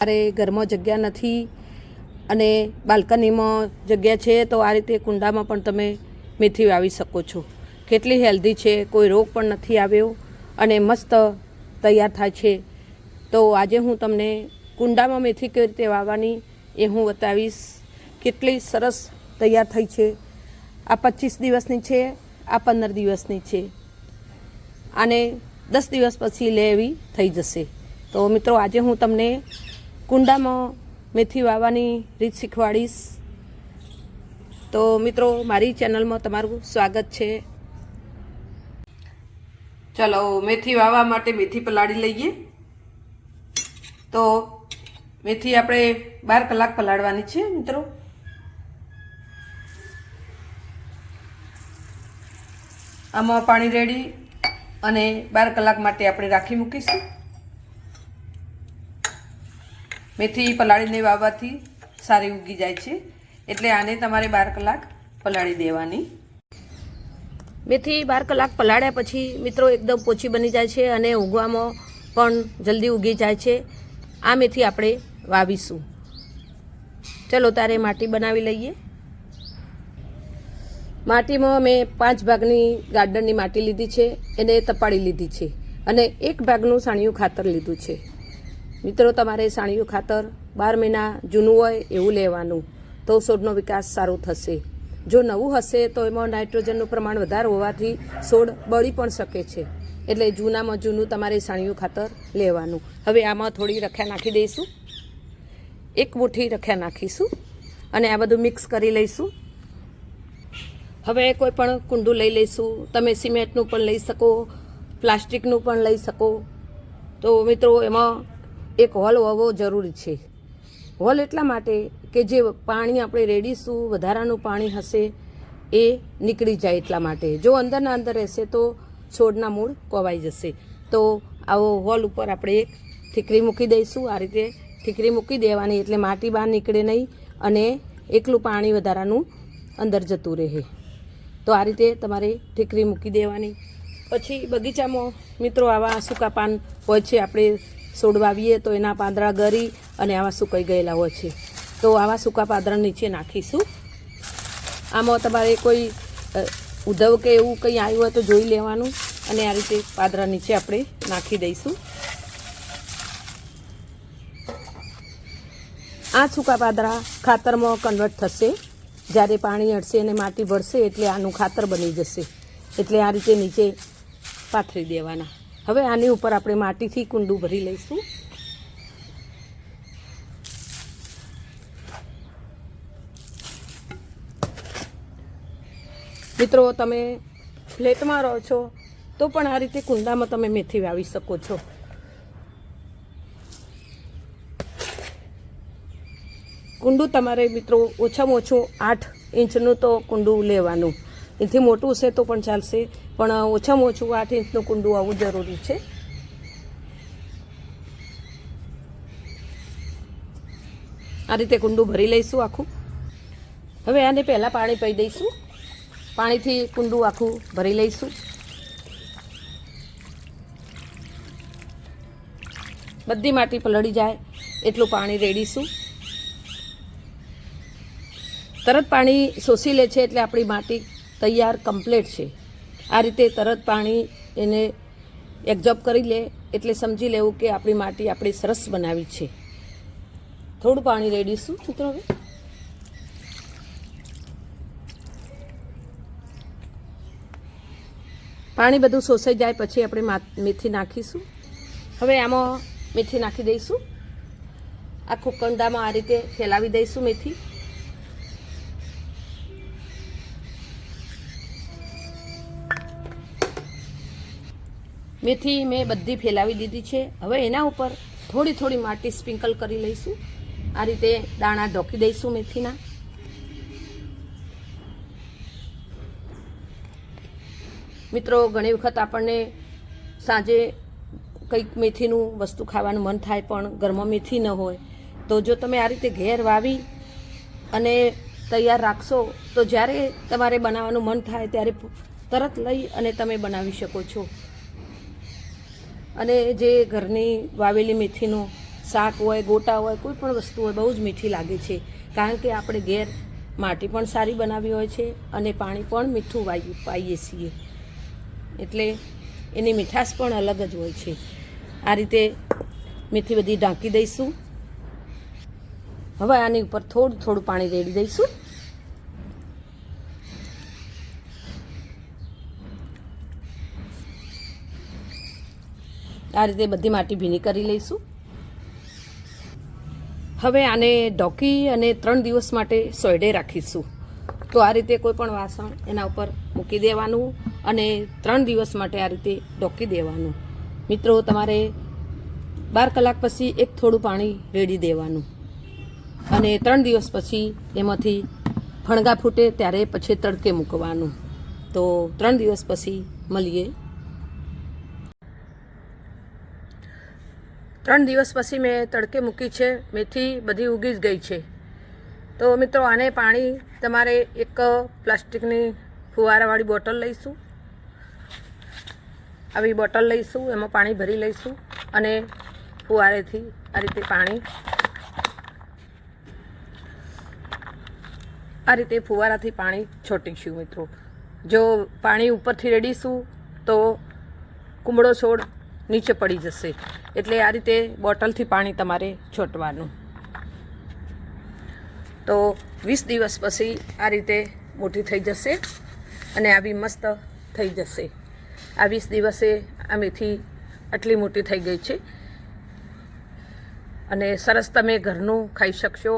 મારે ઘરમાં જગ્યા નથી અને બાલ્કનીમાં જગ્યા છે તો આ રીતે કુંડામાં પણ તમે મેથી વાવી શકો છો. કેટલી હેલ્ધી છે, કોઈ રોગ પણ નથી આવ્યો અને મસ્ત તૈયાર થાય છે. તો આજે હું તમને કુંડામાં મેથી કેવી રીતે વાવવાની એ હું બતાવીશ. કેટલી સરસ તૈયાર થઈ છે. આ પચીસ દિવસની છે, આ પંદર દિવસની છે. આને દસ દિવસ પછી લેવી થઈ જશે. તો મિત્રો, આજે હું તમને કુંડામાં મેથી વાવવાની રીત શીખવાડીશ. તો મિત્રો, મારી ચેનલમાં તમારું સ્વાગત છે. ચલો, મેથી વાવવા માટે મેથી પલાળી લઈએ. તો મેથી આપણે બાર કલાક પલાળવાની છે, મિત્રો. આમાં પાણી રેડી અને બાર કલાક માટે આપણે રાખી મૂકીશું. મેથી પલાળીને વાવવાથી સારી ઉગી જાય છે. એટલે આને તમારે બાર કલાક પલાળી દેવાની. મેથી બાર કલાક પલાળ્યા પછી મિત્રો એકદમ પોચી બની જાય છે અને ઉગવામાં પણ જલ્દી ઉગી જાય છે. આ મેથી આપણે વાવીશું. ચલો તારે માટી બનાવી લઈએ. માટીમાં મેં પાંચ ભાગની ગાર્ડનની માટી લીધી છે. એને તપાડી લીધી છે. અને એક ભાગનું સાણિયું ખાતર લીધું છે. મિત્રો, તમારે સાણિયું ખાતર બાર મહિના જૂનું હોય એવું લેવાનું. તો છોડનો વિકાસ સારો થશે. જો નવું હશે, તો એમાં નાઇટ્રોજનનું પ્રમાણ વધારે હોવાથી છોડ બળી પણ શકે છે. એટલે જૂનામાં જૂનું તમારે સાણિયું ખાતર લેવાનું. હવે આમાં થોડી રખ્યા નાખી દઈશું. એક મુઠ્ઠી રખ્યા નાખીશું અને આ બધું મિક્સ કરી લઈશું. હવે કોઈ પણ કુંડું લઈ લઈશું. તમે સિમેન્ટનું પણ લઈ શકો, પ્લાસ્ટિકનું પણ લઈ શકો. તો મિત્રો, એમાં એક હોલ હોવો જરૂરી છે. હોલ એટલા માટે કે જે પાણી આપણે રેડીશું, વધારાનું પાણી હશે, એ નીકળી જાય એટલા માટે. જો અંદરના અંદર રહેશે તો છોડના મૂળ કોવાઈ જશે. તો આવો હોલ ઉપર આપણે એક ઠીકરી મૂકી દઈશું. આ રીતે ઠીકરી મૂકી દેવાની એટલે માટી બહાર નીકળે નહીં અને એકલું પાણી વધારાનું અંદર જતું રહે. તો આ રીતે તમારે ઠીકરી મૂકી દેવાની. પછી બગીચામાં મિત્રો આવા સૂકા પાન હોય છે, આપણે છોડ વાવીએ તો એના પાંદડા ગરી અને આવા સુકાઈ ગયેલા હોય છે. તો આવા સૂકા પાંદડા નીચે નાખીશું. આમાં તમારે કોઈ ઉધવ કે એવું કંઈ આવ્યું હોય તો જોઈ લેવાનું અને આ રીતે પાદરા નીચે આપણે નાખી દઈશું. આ સૂકા પાદરા ખાતરમાં કન્વર્ટ થશે. જ્યારે પાણી અડશે અને માટી ભરશે એટલે આનું ખાતર બની જશે. એટલે આ રીતે નીચે પાથરી દેવાના. હવે આની ઉપર આપણે માટીથી કુંડું ભરી લઈશું. મિત્રો, તમે ફ્લેટમાં રહો છો, તો પણ આ રીતે કુંડામાં તમે મેથી વાવી શકો છો. કુંડું તમારે મિત્રો, ઓછામાં ઓછું આઠ ઇંચનું તો કુંડું લેવાનું. એથી મોટું હશે તો પણ ચાલશે. પણ ઓછામાં ઓછું આઠ ઇંચનું કુંડું આવવું જરૂરી છે. આ રીતે કુંડું ભરી લઈશું આખું. હવે આને પહેલાં પાણી પી દઈશું. પાણીથી કુંડું આખું ભરી લઈશું. બધી માટી પલળી જાય, એટલું પાણી રેડીશું. તરત પાણી શોષી લે છે એટલે આપણી માટી તૈયાર કમ્પ્લેટ છે. આ રીતે તરત પાણી એને એબ્ઝોર્બ કરી લે એટલે સમજી લેવું કે આપણી માટી આપણે સરસ બનાવી છે. થોડું પાણી રેડીશું મિત્રો હવે? પાણી બધું શોષાઈ જાય પછી આપણે મેથી નાખીશું. હવે આમાં મેથી નાખી દઈશું. આખું કંદામાં આ રીતે ફેલાવી દઈશું મેથી. મેથી મેં બધી ફેલાવી દીધી છે. હવે એના ઉપર થોડી થોડી માટી સ્પ્રિંકલ કરી લઈશું. આ રીતે દાણા ઢોકી દઈશું મેથીના. મિત્રો, ઘણી વખત આપણને સાંજે કંઈક મેથીનું વસ્તુ ખાવાનું મન થાય પણ ઘરમાં મેથી ન હોય. તો જો તમે આ રીતે ઘેર વાવી અને તૈયાર રાખશો, તો જ્યારે તમારે બનાવવાનું મન થાય ત્યારે તરત લઈ અને તમે બનાવી શકો છો. અને જે ઘરની વાવેલી મેથીનું શાક હોય, ગોટા હોય, કોઈ પણ વસ્તુ હોય, બહુ જ મીઠી લાગે છે. કારણ કે આપણે ઘેર માટી પણ સારી બનાવી હોય છે અને પાણી પણ મીઠું વાઈ, પાઈએ છીએ. એટલે એની મીઠાશ પણ અલગ જ હોય છે. આ રીતે મીઠી બધી ઢાંકી દઈશું. હવે આની ઉપર થોડું થોડું પાણી રેડી દઈશું. આ રીતે બધી માટી ભીની કરી લઈશું. હવે આને ઢોકી અને ત્રણ દિવસ માટે સોયડે રાખીશું. તો આ રીતે કોઈ પણ વાસણ એના ઉપર મૂકી દેવાનું અને ત્રણ દિવસ માટે આ રીતે ઢોકી દેવાનું. મિત્રો, તમારે બાર કલાક પછી એક થોડું પાણી રેડી દેવાનું. અને ત્રણ દિવસ પછી એમાંથી ફણગા ફૂટે ત્યારે પછી તડકે મૂકવાનું. તો ત્રણ દિવસ પછી મળીએ ત્રણ દિવસ પછી મેં તડકે મૂકી છે. મેથી બધી ઉગી જ ગઈ છે. તો મિત્રો, આને પાણી તમારે એક પ્લાસ્ટિકની ફુવારાવાળી બોટલ લઈશું. આવી બોટલ લઈશું, એમાં પાણી ભરી લઈશું અને ફુવારેથી આ રીતે પાણી આ રીતે ફુવારાથી પાણી છોટીશું મિત્રો. જો પાણી ઉપરથી રેડીશું તો કુમળો છોડ નીચે પડી જશે. એટલે આ રીતે બોટલથી પાણી તમારે છોટવાનું. તો વીસ દિવસ પછી આ રીતે મોટી થઈ જશે અને આવી મસ્ત થઈ જશે. આ વીસ દિવસે આ મેથી આટલી મોટી થઈ ગઈ છે. અને સરસ તમે ઘરનું ખાઈ શકશો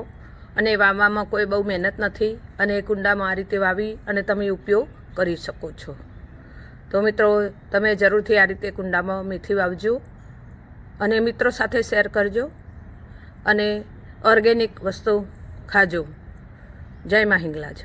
અને વાવવામાં કોઈ બહુ મહેનત નથી અને કુંડામાં આ રીતે વાવી અને તમે ઉપયોગ કરી શકો છો. તો મિત્રો, તમે જરૂરથી આ રીતે કુંડામાં મેથી વાવજો અને મિત્રો સાથે શેર કરજો અને ઓર્ગેનિક વસ્તુ ખાજો. જય મા હિંગલાજ.